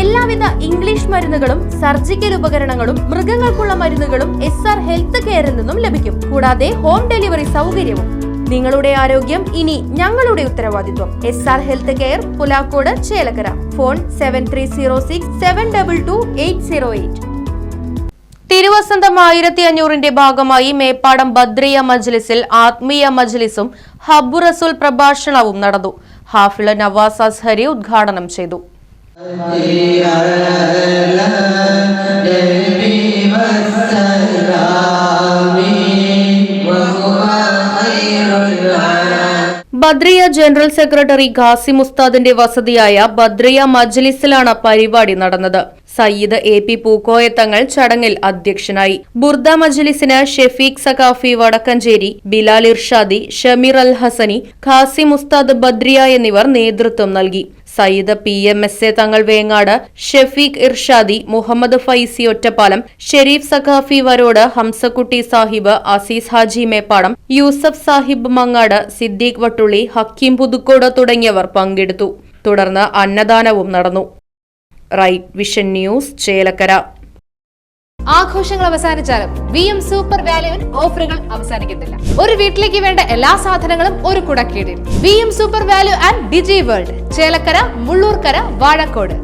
എല്ലാവിധ ഇംഗ്ലീഷ് മരുന്നുകളും സർജിക്കൽ ഉപകരണങ്ങളും മൃഗങ്ങൾക്കുള്ള മരുന്നുകളും എസ് ആർ ഹെൽത്ത് കെയറിൽ നിന്നും ലഭിക്കും. കൂടാതെ ഹോം ഡെലിവറി സൗകര്യവും. നിങ്ങളുടെ ആരോഗ്യം ഇനി ഞങ്ങളുടെ ഉത്തരവാദിത്വം. S R health care Pulakkode Chelakkara. Phone seven three zero six seven double two eight zero eight തിരുവസന്തം ആയിരത്തി അഞ്ഞൂറിന്റെ ഭാഗമായി മേപ്പാടം ബദ്രിയ മജ്ലിസിൽ ആത്മീയ മജ്ലിസും ഹബ്ബു റസൂൽ പ്രഭാഷണവും നടന്നു. ഹാഫിള നവാസ് അസ്ഹരി ഉദ്ഘാടനം ചെയ്തു. ബദ്രിയ ജനറൽ സെക്രട്ടറി ഖാസിം മുസ്താദിന്റെ വസതിയായ ബദ്രിയ മജ്ലിസിലാണ് പരിപാടി നടന്നത്. സയ്യിദ് എ പി പൂക്കോയ തങ്ങൾ ചടങ്ങിൽ അധ്യക്ഷനായി. ബുർദ മജ്ലിസിന് ഷെഫീഖ് സഖാഫി വടക്കഞ്ചേരി ബിലാൽ ഇർഷാദി ഷമീർ അൽ ഹസനി ഖാസിം ഉസ്താദ് ബദ്രിയ എന്നിവർ നേതൃത്വം നൽകി. Sayyid P M S A Thangal Vengad Shefeek Irshadi Muhammad Faizy Ottapalam Sharif Saqafi Varode Hamsakutty Sahib Azeez Haji Meppadam Yusuf Sahib Mangad Siddique Vattulli Hakeem Puthukode തുടങ്ങിയവർ പങ്കെടുത്തു. തുടർന്ന് അന്നദാനവും നടന്നു. Right vision news Chelakkara. ആഘോഷങ്ങൾ അവസാനിച്ചാലും വി എം സൂപ്പർ വാല്യുവിൽ ഓഫറുകൾ അവസാനിക്കുന്നില്ല ഒരു വീട്ടിലേക്ക് വേണ്ട എല്ലാ സാധനങ്ങളും ഒരു കുടക്കീടിൽ. V M super value and digi world Chelakkara Mullurkara Vazhakode.